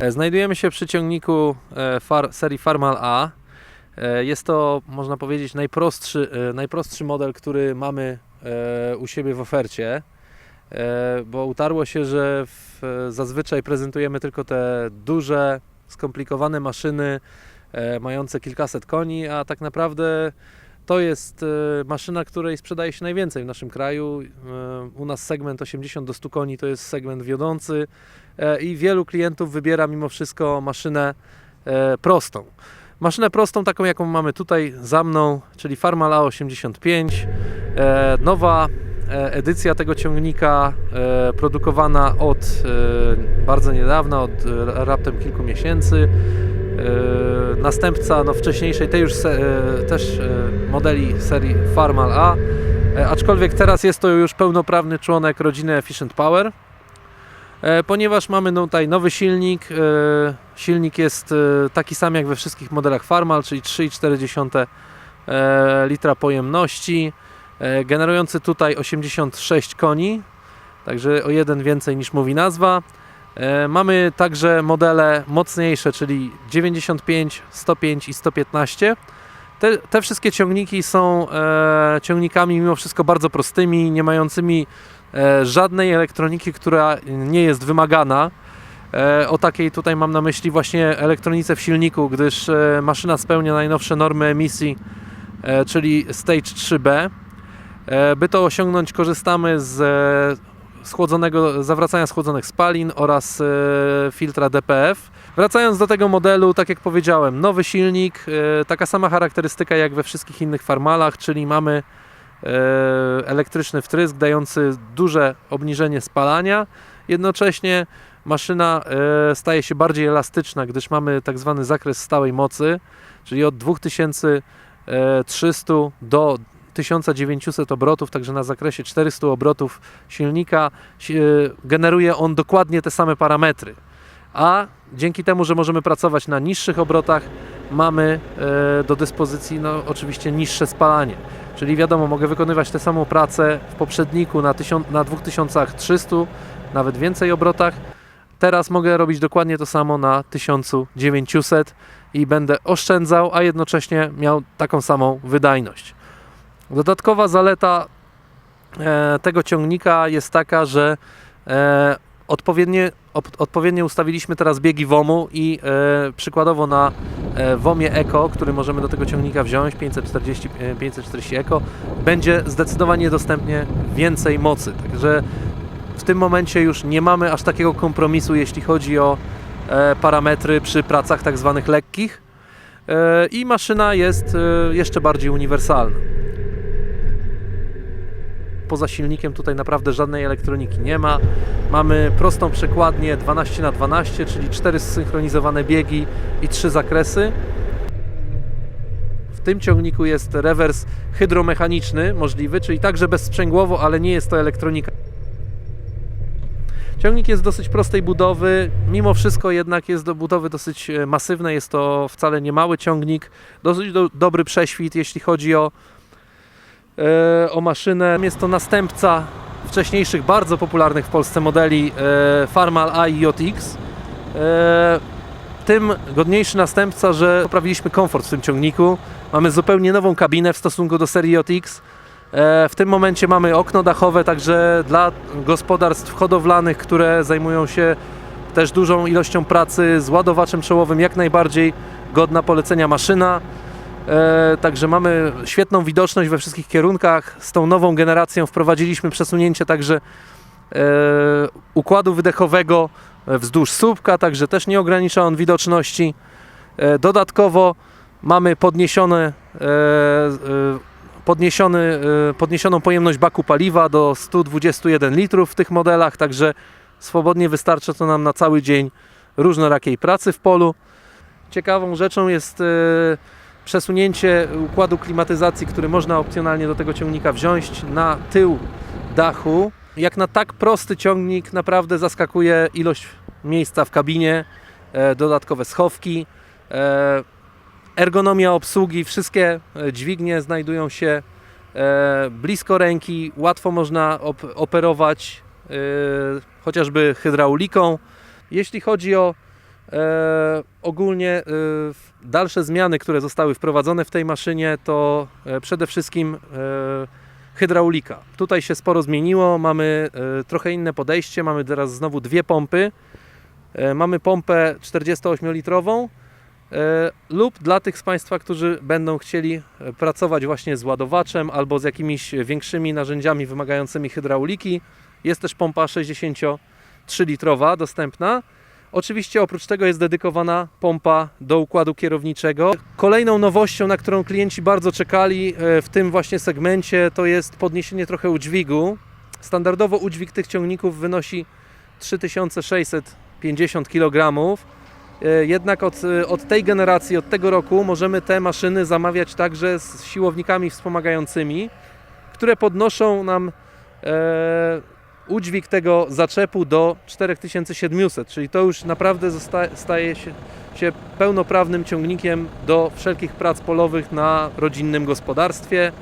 E, Znajdujemy się przy ciągniku e, far, serii Farmal A. E, Jest to, można powiedzieć, najprostszy, najprostszy model, który mamy u siebie w ofercie, bo utarło się, że w, zazwyczaj prezentujemy tylko te duże, skomplikowane maszyny mające kilkaset koni, a tak naprawdę to jest e, maszyna, której sprzedaje się najwięcej w naszym kraju. E, U nas segment 80 do 100 koni to jest segment wiodący e, i wielu klientów wybiera mimo wszystko maszynę prostą. Maszynę prostą, taką jaką mamy tutaj za mną, czyli Farmal A85. E, Nowa edycja tego ciągnika, produkowana od bardzo niedawna, od raptem kilku miesięcy. E, Następca no, wcześniejszej, tej już se, e, też e, modeli serii Farmal A, E, aczkolwiek teraz jest to już pełnoprawny członek rodziny Efficient Power. E, ponieważ mamy no, tutaj nowy silnik. e, Silnik jest taki sam jak we wszystkich modelach Farmal, czyli 3,4 e, litra pojemności, generujący tutaj 86 koni, także o jeden więcej niż mówi nazwa. E, Mamy także modele mocniejsze, czyli 95, 105 i 115. Te, te wszystkie ciągniki są e, ciągnikami mimo wszystko bardzo prostymi, nie mającymi e, żadnej elektroniki, która nie jest wymagana. O takiej tutaj mam na myśli właśnie elektronice w silniku, gdyż maszyna spełnia najnowsze normy emisji, czyli Stage 3B. E, by to osiągnąć, korzystamy z schłodzonego, zawracania schłodzonych spalin oraz e, filtra DPF. Wracając do tego modelu, tak jak powiedziałem, nowy silnik, e, taka sama charakterystyka jak we wszystkich innych farmalach, czyli mamy e, elektryczny wtrysk dający duże obniżenie spalania. Jednocześnie maszyna staje się bardziej elastyczna, gdyż mamy tak zwany zakres stałej mocy, czyli od 2300 do 1900 obrotów, także na zakresie 400 obrotów silnika si- e, generuje on dokładnie te same parametry. A dzięki temu, że możemy pracować na niższych obrotach, mamy e, do dyspozycji no, oczywiście niższe spalanie. Czyli wiadomo, mogę wykonywać tę samą pracę w poprzedniku na, 1000, na 2300, nawet więcej obrotach. Teraz mogę robić dokładnie to samo na 1900 i będę oszczędzał, a jednocześnie miał taką samą wydajność. Dodatkowa zaleta e, tego ciągnika jest taka, że e, odpowiednie, odpowiednio ustawiliśmy teraz biegi WOM-u i e, przykładowo na WOM-ie Eco, który możemy do tego ciągnika wziąć, 540, e, 540 Eco, będzie zdecydowanie dostępnie więcej mocy. Także w tym momencie już nie mamy aż takiego kompromisu, jeśli chodzi o parametry przy pracach tak zwanych lekkich i maszyna jest jeszcze bardziej uniwersalna. Poza silnikiem tutaj naprawdę żadnej elektroniki nie ma. Mamy prostą przekładnię 12 na 12 czyli cztery zsynchronizowane biegi i trzy zakresy. W tym ciągniku jest rewers hydromechaniczny możliwy, czyli także bezsprzęgłowo, ale nie jest to elektronika. Ciągnik jest dosyć prostej budowy, mimo wszystko jednak jest do budowy dosyć e, masywnej, jest to wcale nie mały ciągnik, dosyć do, dobry prześwit, jeśli chodzi o, o maszynę. Jest to następca wcześniejszych, bardzo popularnych w Polsce modeli e, Farmal A i JX. E, tym godniejszy następca, że poprawiliśmy komfort w tym ciągniku. Mamy zupełnie nową kabinę w stosunku do serii JX. E, W tym momencie mamy okno dachowe, także dla gospodarstw hodowlanych, które zajmują się też dużą ilością pracy z ładowaczem czołowym, jak najbardziej godna polecenia maszyna. E, Także mamy świetną widoczność we wszystkich kierunkach. Z tą nową generacją wprowadziliśmy przesunięcie także e, układu wydechowego wzdłuż słupka, także też nie ogranicza on widoczności. E, Dodatkowo mamy podniesione, e, e, e, podniesioną pojemność baku paliwa do 121 litrów w tych modelach, także swobodnie wystarcza to nam na cały dzień różnorakiej pracy w polu. Ciekawą rzeczą jest e, przesunięcie układu klimatyzacji, który można opcjonalnie do tego ciągnika wziąć na tył dachu. Jak na tak prosty ciągnik naprawdę zaskakuje ilość miejsca w kabinie, e, dodatkowe schowki, e, ergonomia obsługi, wszystkie e, dźwignie znajdują się blisko ręki, łatwo można op operować chociażby hydrauliką. Jeśli chodzi o E, ogólnie e, dalsze zmiany, które zostały wprowadzone w tej maszynie, to e, przede wszystkim e, hydraulika. Tutaj się sporo zmieniło, mamy e, trochę inne podejście, mamy teraz znowu dwie pompy. E, mamy pompę 48-litrową e, lub dla tych z Państwa, którzy będą chcieli e, pracować właśnie z ładowaczem albo z jakimiś większymi narzędziami wymagającymi hydrauliki, jest też pompa 63-litrowa dostępna. Oczywiście oprócz tego jest dedykowana pompa do układu kierowniczego. Kolejną nowością, na którą klienci bardzo czekali e, w tym właśnie segmencie, to jest podniesienie trochę udźwigu. Standardowo udźwig tych ciągników wynosi 3650 kg. E, Jednak od, e, od tej generacji, od tego roku możemy te maszyny zamawiać także z siłownikami wspomagającymi, które podnoszą nam udźwig tego zaczepu do 4700, czyli to już naprawdę staje się, się pełnoprawnym ciągnikiem do wszelkich prac polowych na rodzinnym gospodarstwie.